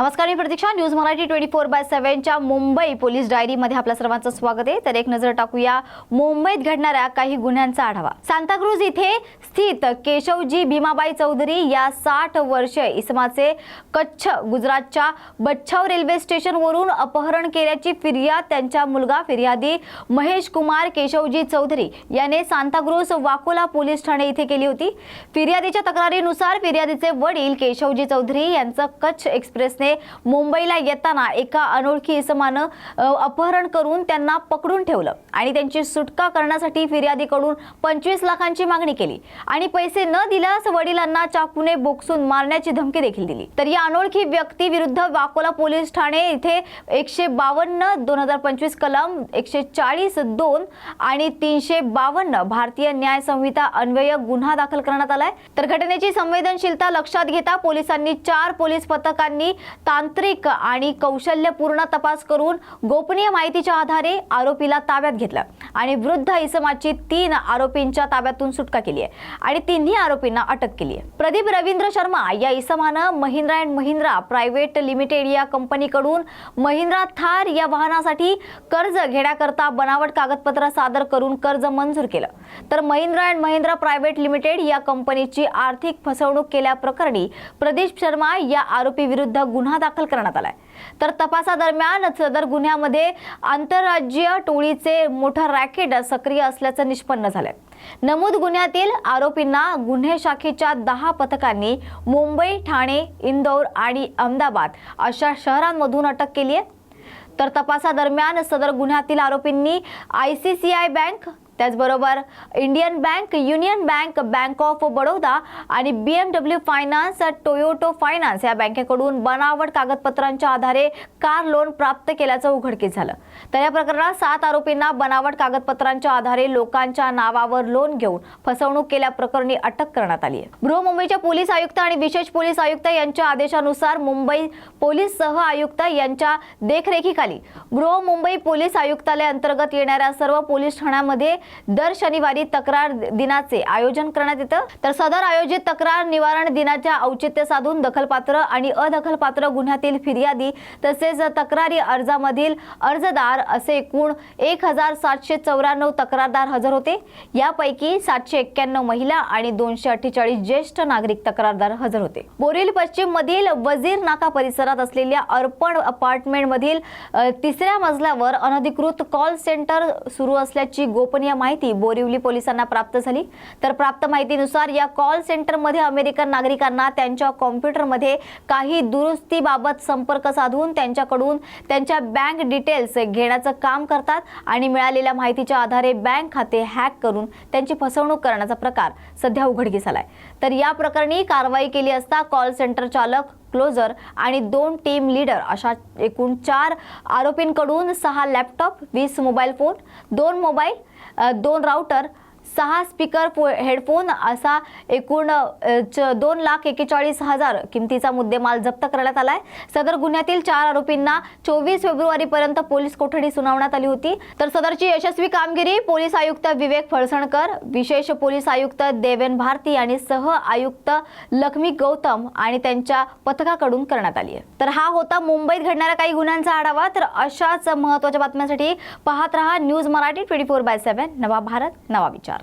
नमस्कार मी Pratiksha. News Marathi twenty four by सेव्हनच्या Mumbai police डायरीमध्ये आपल्या सर्वांचं स्वागत आहे. तर एक नजर टाकूया. मुंबईत घडणाऱ्या काही गुन्ह्यांचा आढावा. सांताक्रूज इथे स्थित केशवजी भीमाबाई चौधरी या साठ वर्ष इसमाचे कच्छ गुजरातच्या बच्छाव रेल्वे स्टेशनवरून अपहरण केल्याची फिर्याद त्यांच्या मुलगा फिर्यादी महेश कुमार केशवजी चौधरी याने सांताक्रूज वाकोला पोलीस ठाणे इथे केली होती. फिर्यादीच्या तक्रारीनुसार फिर्यादीचे वडील केशवजी चौधरी यांचं कच्छ एक्सप्रेसने मुंबईला येताना एका अनोळखी इसमानं अपहरण करून त्यांना पकडून ठेवलं आणि त्यांची सुटका करण्यासाठी फिर्यादीकडून पंचवीस लाखांची मागणी केली. आणि पैसे न दिल्यास वडिलांना चाकूने बोक्सून मारण्याची धमकी देखील दिली. तर या अनोळखी व्यक्ती विरुद्ध वाकोला पोलीस ठाणे इथे एकशे बावन्न दोन हजार पंचवीस कलम एकशे चाळीस दोन आणि तीनशे बावन्न भारतीय न्याय संहिता अन्वय गुन्हा दाखल करण्यात आलाय. तर घटनेची संवेदनशीलता लक्षात घेता पोलिसांनी चार पोलीस पथकांनी तांत्रिक आणि कौशल्यपूर्ण तपास करून गोपनीय माहितीच्या आधारे आरोपीला ताब्यात घेतलं. आणि वृद्ध इसमाची तीन आरोपींच्या ताब्यातून सुटका केली आहे आणि तिन्ही आरोपींना अटक केली आहे. प्रदीप रवींद्र शर्मा या इसमानं Mahindra and Mahindra private limited या कंपनीकडून महिंद्रा थार या वाहनासाठी कर्ज घेण्याकरता बनावट कागदपत्र सादर करून कर्ज मंजूर केलं. तर Mahindra and Mahindra private limited या कंपनीची आर्थिक फसवणूक केल्याप्रकरणी प्रदीप शर्मा या आरोपी विरुद्ध गुन्हा दाखल करण्यात आलाय. तर तपासादरम्यान सदर गुन्ह्यामध्ये आंतरराज्यीय टोळीचे मोठं रॅकेट सक्रिय असल्याचं निष्पन्न झालंय. नमूद गुन्ह्यातील आरोपींना गुन्हे शाखेच्या दहा पथकांनी मुंबई ठाणे इंदौर आणि अहमदाबाद अशा शहरांमधून अटक केली आहे. तर तपासादरम्यान सदर गुन्ह्यातील आरोपींनी I C C I bank त्याचबरोबर Indian bank union bank bank of Baroda आणि B M W finance Toyota finance या बँकेकडून बनावट कागदपत्रांच्या आधारे कार लोन प्राप्त केल्याचं उघडकीस झालं. तर या प्रकरणात सात आरोपींना बनावट कागदपत्रांच्या आधारे लोकांच्या नावावर लोन घेऊन फसवणूक केल्याप्रकरणी अटक करण्यात आली आहे. बृहमुंबईच्या पोलीस आयुक्त आणि विशेष पोलीस आयुक्त यांच्या आदेशानुसार मुंबई पोलीस सह आयुक्त यांच्या देखरेखीखाली बृहमुंबई पोलीस आयुक्तालय अंतर्गत येणाऱ्या सर्व पोलीस ठाण्यामध्ये दर शनिवारी तक्रार दिनाचे आयोजन करण्यात येतं. तर सदर आयोजित तक्रार निवारण दिनाच्या औचित्य साधून दखलपात्र आणि अदखलपात्र गुन्ह्यातील फिर्यादी तसेच तक्रारी अर्जामधील अर्जदार असे एकूण एक हजार सातशे चौऱ्याण्णव तक्रारदार हजर होते. यापैकी सातशे एक्क्याण्णव महिला आणि दोनशे अठ्ठेचाळीस ज्येष्ठ नागरिक तक्रारदार हजर होते. बोरील पश्चिम मधील वजीर नाका परिसरात असलेल्या अर्पण अपार्टमेंट मधील तिसऱ्या मजल्यावर अनधिकृत कॉल सेंटर सुरू असल्याची गोपनीय माहिती बोरिवली पोलिसांना प्राप्त झाली. तर प्राप्त माहितीनुसार या कॉल सेंटरमध्ये अमेरिकन नागरिकांना त्यांच्या कॉम्प्युटरमध्ये काही दुरुस्तीबाबत संपर्क साधून त्यांच्याकडून त्यांच्या बँक डिटेल्स घेण्याचं काम करतात आणि मिळालेल्या माहितीच्या आधारे बँक खाते हॅक करून त्यांची फसवणूक करण्याचा प्रकार सध्या उघडकीस आलाय तर या प्रकरणी कारवाई केली असता कॉल सेंटर चालक क्लोजर आणि दोन टीम लीडर अशा एकूण चार आरोपींकडून सहा लॅपटॉप वीस मोबाईल फोन दोन मोबाईल दोन राउटर सहा स्पीकर हेडफोन असा एकूण च- दोन लाख एकेचाळीस हजार किमतीचा मुद्देमाल जप्त करण्यात आलाय. सदर गुन्ह्यातील चार आरोपींना चोवीस फेब्रुवारीपर्यंत पोलीस कोठडी सुनावण्यात आली होती. तर सदरची यशस्वी कामगिरी पोलीस आयुक्त विवेक फळसणकर विशेष पोलीस आयुक्त देवेन भारती आणि सह आयुक्त लक्ष्मी गौतम आणि त्यांच्या पथकाकडून करण्यात आली आहे. तर हा होता मुंबईत घडणाऱ्या काही गुन्ह्यांचा आढावा. तर अशाच महत्त्वाच्या बातम्यांसाठी पाहत रहा news Marathi twenty four by seven. नवा भारत नवा विचार.